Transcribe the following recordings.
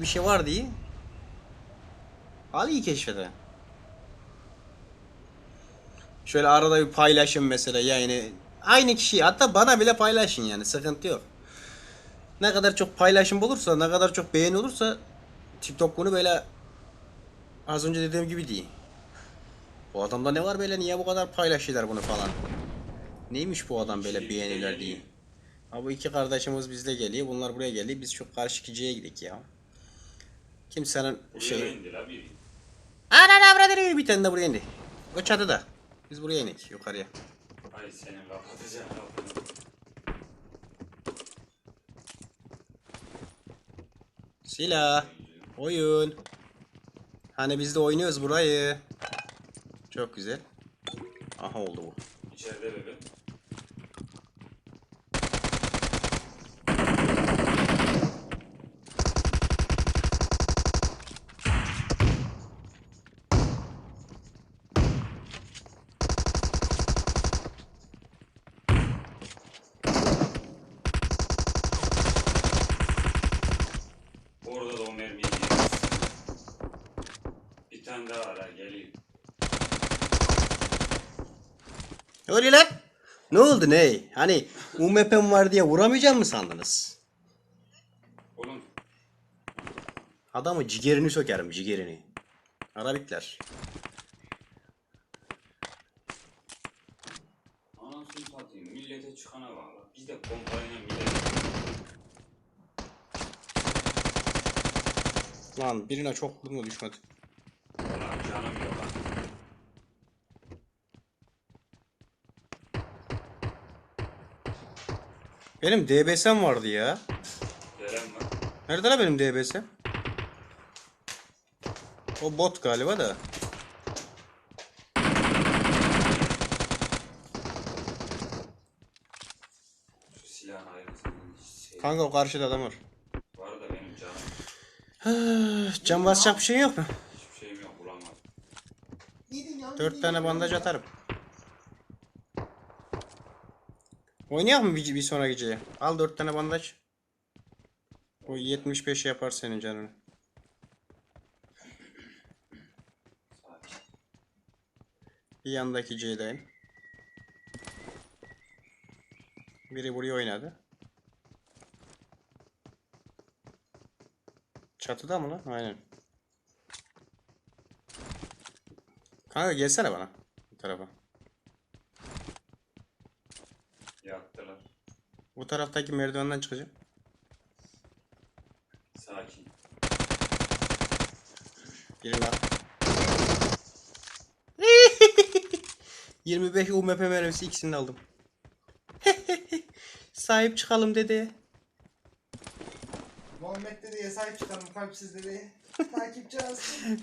bir şey var diye. Ali'yi keşfede. Şöyle arada bir paylaşın mesela yani aynı kişi hatta bana bile paylaşın yani sıkıntı yok. Ne kadar çok paylaşım olursa ne kadar çok beğeni olursa TikTok bunu böyle az önce dediğim gibi değil. Bu adamda ne var böyle niye bu kadar paylaşıyorlar bunu falan. Neymiş bu adam böyle beğeniler diye. Ha bu iki kardeşimiz bizle geliyor. Bunlar buraya geliyor. Biz şu karşı kiciye gidik ya. Kimsenin Buraya şey... indi la biri. Ana avradı bir tane de buraya indi. O çatıda. Biz buraya indik yukarıya. Ay senin kapatacağım kapını. Silah. Oyun. Hani biz de oynuyoruz burayı. Çok güzel. Aha oldu bu. İçeride bebe. Orada da o mermiyi yiyemezsin. Bir tane daha var ha geliyor. Ne oluyor lan? Ne oldu ne? Hani UMP'm var diye vuramayacak mı sandınız? Oğlum Adamı ciğerini sökerim ciğerini. Arabikler. anasını satayım millete çıkana bak. lan. Biz de pompayla millete Lan birine çok vurdum da düşmedi. Ulan canım yok lan. Benim DBS'm vardı ya. Gelen var. Nerede lan benim DBS'm? O bot galiba da. Şu silahın ayrıntısını hiç şey Kanka o karşıda adam var. var da benim canım. Can basacak bir şey yok mu? Hiçbir şeyim yok bulamadım. Dört tane bandaj atarım. Oynayak mı bir, bir sonraki geceye? Al dört tane bandaj. O 75 yapar senin canını. Bir yandaki C'deyim. Biri buraya oynadı. Çatıda mı lan? Aynen. Kanka gelsene bana. Bu tarafa. Bu taraftaki merdivenden çıkacağım. Sakin. Biri var. 25 UMP mermisi ikisini aldım. Sahip çıkalım dedi. Muhammed dedeye sahip çıkalım kalpsiz dedeye. Takipçi alsın.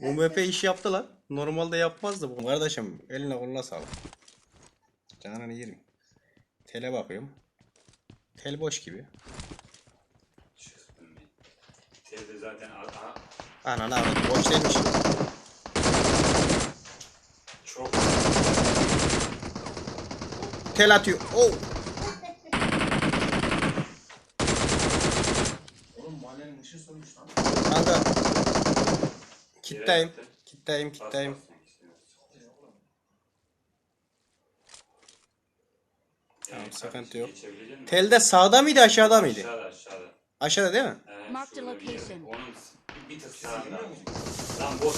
UMP iş yaptı lan. Normalde yapmazdı bu. Kardeşim eline koluna sağlık. Canını yerim. Tele bakıyorum. Tel boş gibi. Telde zaten aha, Ananı avradım. Boş değilmiş. çok Tel atıyor. Oh. Oğlum mahallenin ışığı sönmüş lan. Kanka. Kitleyim. attı. Kitleyim bas kitleyim. bas sen işte. Tamam, Evet, sıkıntı yok. geçebilecek misin? Telde sağda mıydı aşağıda mıydı? Aşağıda aşağıda. Aşağıda değil mi? He, Mark the şurada bir yerde. location. Onun bir, tık sağında. Lan musun? Vallahi boş.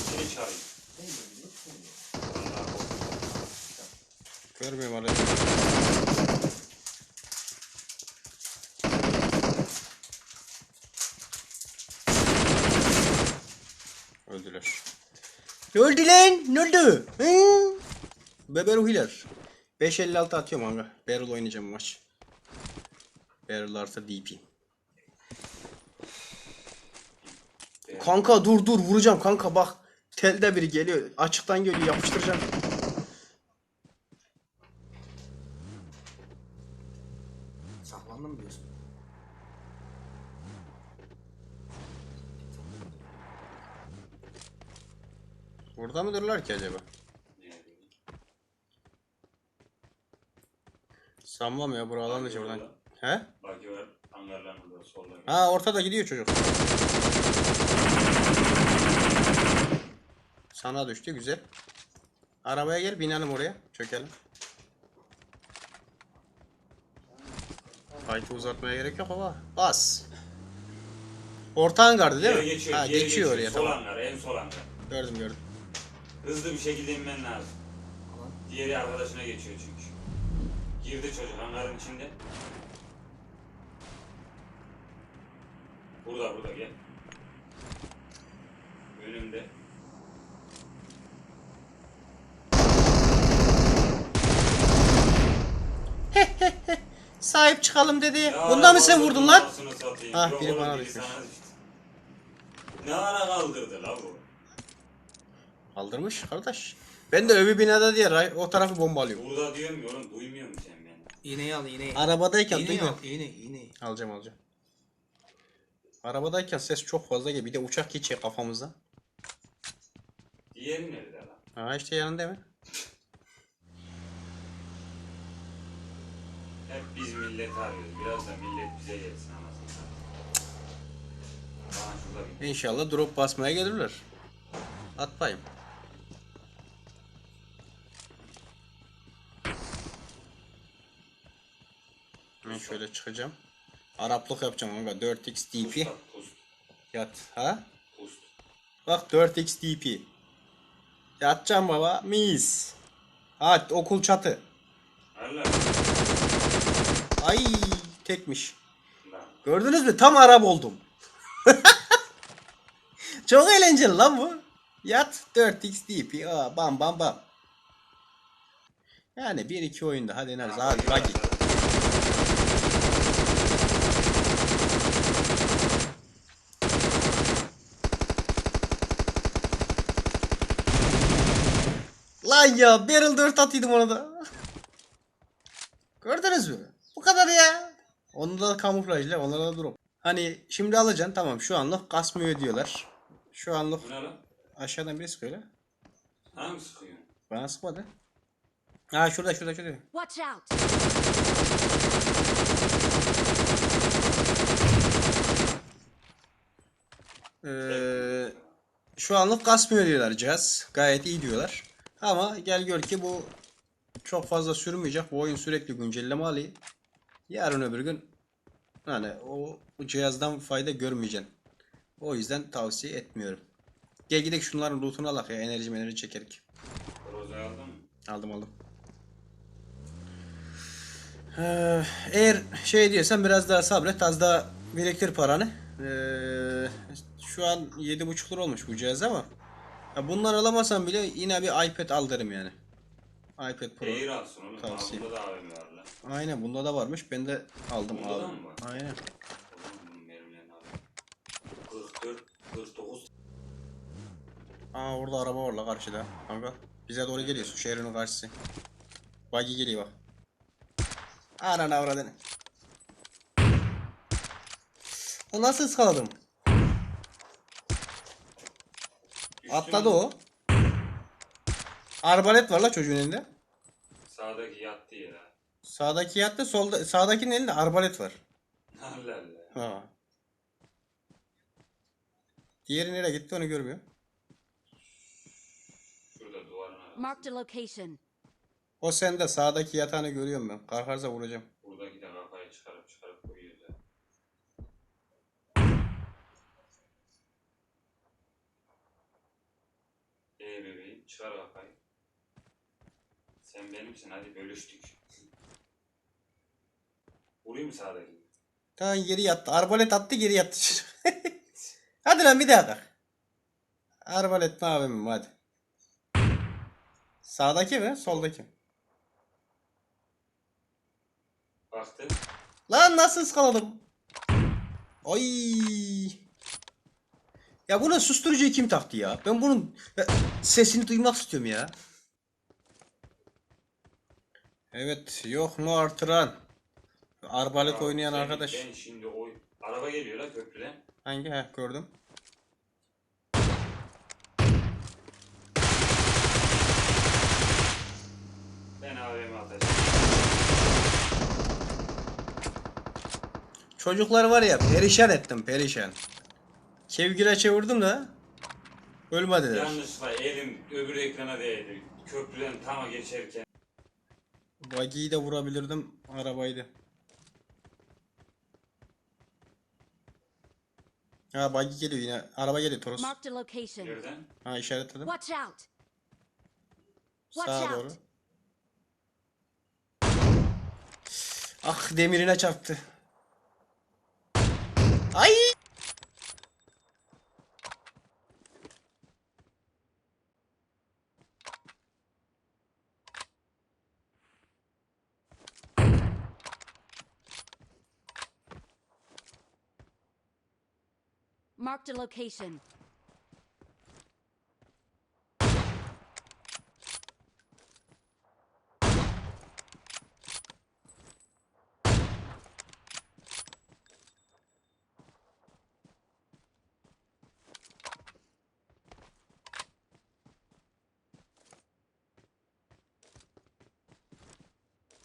Görmüyorum aracı. Öldüler. Ne oldu lan? Ne oldu? Hı? Bebe ruhiler. 5.56 atıyorum kanka. Barrel oynayacağım bu maç. Barrel artı DP. Kanka dur dur vuracağım kanka bak. Telde biri geliyor. Açıktan geliyor yapıştıracağım. Saklandın mı diyorsun? Burada mıdırlar ki acaba? Ne bileyim. Sanmam ya buradan da buradan. He? Bak var. Solda. Ha ortada gidiyor çocuk. Sana düştü güzel. Arabaya gel binelim oraya. Çökelim. Fight'ı uzatmaya gerek yok ama. Bas. Orta hangardı değil mi? geçiyor, ha diğeri geçiyor oraya Sol tamam. hangar, en sol hangar. Gördüm gördüm. Hızlı bir şekilde inmen lazım. Diğeri arkadaşına geçiyor çünkü. Girdi çocuk hangarın içinde. Burada burada gel. Önümde. Sahip çıkalım dedi. Ya Bunda mı sen vurdun lan? Ah, Yok biri bana düşmüş. Ne ara kaldırdı la bu? Kaldırmış kardeş. Ben de öbür binada diye ray- o tarafı bombalıyorum. Burada diyorum ya oğlum duymuyor musun sen beni? İğneyi al iğneyi. Arabadayken İğneyi duymuyorum. al iğne iğneyi. Alacağım alacağım. Arabadayken ses çok fazla geliyor. Bir de uçak geçiyor kafamızda. Diğeri nerede lan? Ha işte yanında mı? Hep biz millet arıyoruz. Biraz da millet bize gelsin anasını satayım. Bana şurada bir İnşallah drop basmaya gelirler. At Ben şöyle çıkacağım. Araplık yapacağım kanka. 4x pust DP. Yat. Ha? Bak 4x DP. Yatacağım baba. Mis. Ha okul çatı. Ay tekmiş. Gördünüz mü? Tam Arap oldum. Çok eğlenceli lan bu. Yat 4x DP. Aa, bam bam bam. Yani 1-2 oyunda. Hadi Enes. Hadi bagi. Lan ya Barrel 4 atıyordum ona da. Gördünüz mü? Bu kadar ya. Onda da kamuflajla onlarda da drop. Hani şimdi alacaksın tamam şu anlık kasmıyor diyorlar. Şu anlık aşağıdan biri sıkıyor lan. Hangi sıkıyorsun? Bana sıkmadı. Ha şurada şurada şurada. Watch out! Ee, şu anlık kasmıyor diyorlar cihaz. Gayet iyi diyorlar. Ama gel gör ki bu çok fazla sürmeyecek. Bu oyun sürekli güncelleme alıyor. Yarın öbür gün hani o bu cihazdan fayda görmeyeceksin. O yüzden tavsiye etmiyorum. Gel gidelim şunların lootunu alak ya enerji enerji çekerek. Rozayı aldın mı? Aldım aldım. Ee, eğer şey diyorsan biraz daha sabret az daha biriktir paranı. Ee, şu an 7.5 lira olmuş bu cihaz ama ya bundan alamazsan bile yine bir iPad al derim yani. iPad Pro. Air alsın oğlum. Tavsiye. Burada da AVM var lan. Aynen bunda da varmış. Ben de aldım Bunda da aldım. mı var? Aynen. Oğlum bunun mermilerini al. 44, 49 Aa orada araba var la karşıda. Kanka. Bize doğru geliyorsun şehrin karşısı. Buggy geliyor bak. Ananı avradını. O nasıl ıskaladım? Atladı o. Arbalet var la çocuğun elinde. Sağdaki yattı yere. Sağdaki yattı, solda sağdakinin elinde arbalet var. Allah Allah. Ha. Diğeri nereye gitti onu görmüyor. Şurada duvarın arası. Marked a location. O sende sağdaki yatağını görüyorum ben. Kalkarsa vuracağım. Çıkar kafayı. Sen benimsin hadi bölüştük. Vurayım mı sağdaki? Tamam geri yattı. Arbalet attı geri yattı. hadi lan bir daha kalk. Arbalet ne yapayım hadi. Sağdaki mi? Soldaki mi? Baktı. Lan nasıl ıskaladım? Ay. Ya buna susturucuyu kim taktı ya? Ben bunun ya, sesini duymak istiyorum ya. Evet, yok mu artıran? Arbalet Ya oynayan sen- arkadaş. Ben şimdi oy... Araba geliyor la köprüden. Hangi? Ha gördüm. Ben AVM atacağım. Çocuklar var ya perişan ettim perişan. Kevgire çevirdim de ölmediler. Yanlışlıkla elim öbür ekrana değdi. Köprüden tama geçerken. Buggy'yi de vurabilirdim arabaydı. Ha buggy geliyor yine. Araba geliyor Toros. Marked a location. Nereden? Ha işaretledim. Watch out. Watch Sağa out. doğru. Ah demirine çarptı. Ay! Marked a location.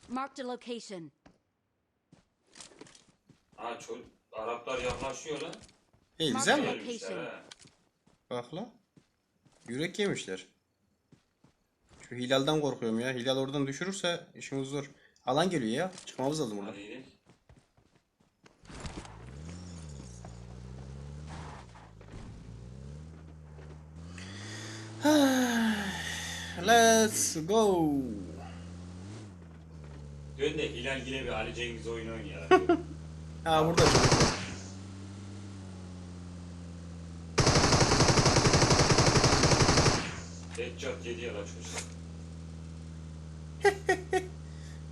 Marked a location. Ha çocuk. Araplar yaklaşıyor lan. İyi güzel mi? Bak la. Yürek yemişler. Şu Hilal'dan korkuyorum ya. Hilal oradan düşürürse işimiz zor. Alan geliyor ya. Çıkmamız lazım buradan. Let's go. Dön de Hilal yine bir Ali Cengiz oyunu oynayalım. Ha burada. Headshot yedi ya la çocuk.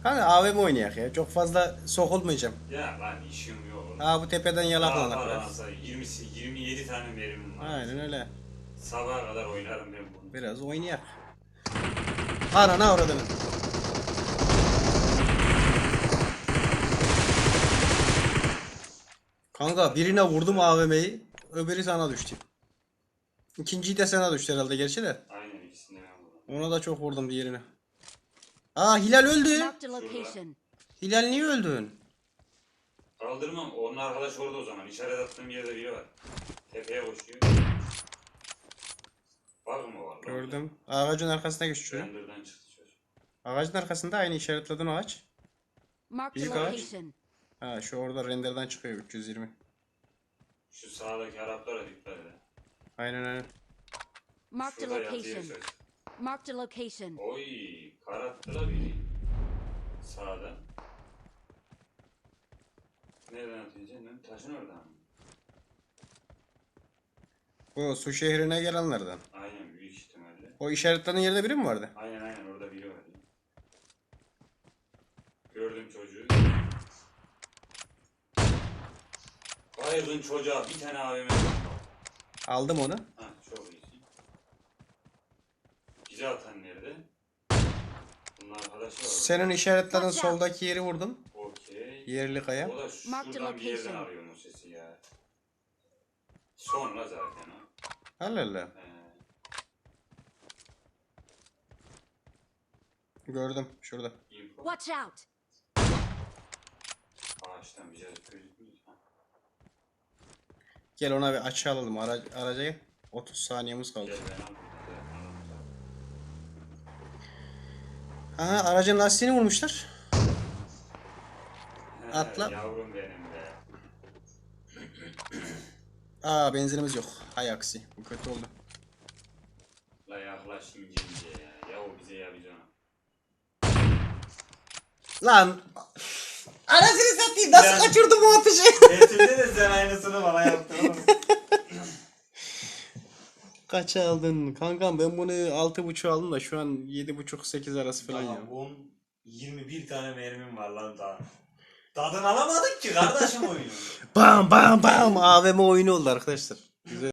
Kanka AVM oynayak ya. Çok fazla sokulmayacağım. Ya lan işim yok. Ha bu tepeden yalaklanak Daha biraz. falan 20, 27 tane merimim var. Aynen öyle. Sabaha kadar oynarım ben bunu. Biraz oynayak. Anana uğradın. Kanka birine vurdum AVM'yi. Öbürü sana düştü. İkinciyi de sana düştü herhalde gerçi de. Aynen ikisini ben vurdum. Ona da çok vurdum diğerine. Aa Hilal öldü. Marked a location. Hilal niye öldün? Kaldırmam. Onun arkadaş orada o zaman. İşaret attığım yerde biri var. Tepeye koşuyor. Bak mı var? lan? Gördüm. Ağacın arkasına geçiyor. Render'dan çıktı çocuk. Ağacın arkasında aynı işaretlediğin ağaç. Marked ağaç. location. Ha şu orada renderden çıkıyor 320. Şu sağdaki Araplara dikkat edin. Aynen aynen. Marked a Şurada yatıyor location. çocuk. Marked a location. Oy, karattı la biri. Sağda. Nereden atacaksın lan? Taşın oradan mı? Bu su şehrine gelenlerden. Aynen büyük ihtimalle. O işaretlenen yerde biri mi vardı? Aynen aynen orada biri var. ya. Gördüm çocuğu. Baygın çocuğa bir tane AVM. Aldım onu. Ha çok iyisin. Bize atan nerede? Bunun arkadaşı var. Senin işaretlediğin Watch out. soldaki yeri vurdum. Okey. Yerli kaya. O da Mark the şuradan bir yerden location. arıyor o sesi ya. Sonra zaten o. Allah Allah. He. Gördüm şurada. info. Watch out. Ağaçtan bir şey gözükmüyor. Ha. Gel ona bir açı alalım. Ara, araca gel. 30 saniyemiz kaldı. Gel ben al. Aha aracın lastiğini vurmuşlar. Atla. Yavrum benim be. Aa benzinimiz yok. Hay aksi. Bu kötü oldu. La yaklaş ince ince ya. Ya o bize yarayacak. Lan. Anasını satayım. Nasıl Ya. kaçırdım bu atışı? Getirdi de sen aynısını bana yaptın. Kaça aldın? Kankam ben bunu 6.5 aldım da şu an 7.5-8 arası falan ya. 10 21 tane mermim var lan daha. Tadını alamadık ki kardeşim oyunu. Bam bam bam AVM oyunu oldu arkadaşlar. Güzel.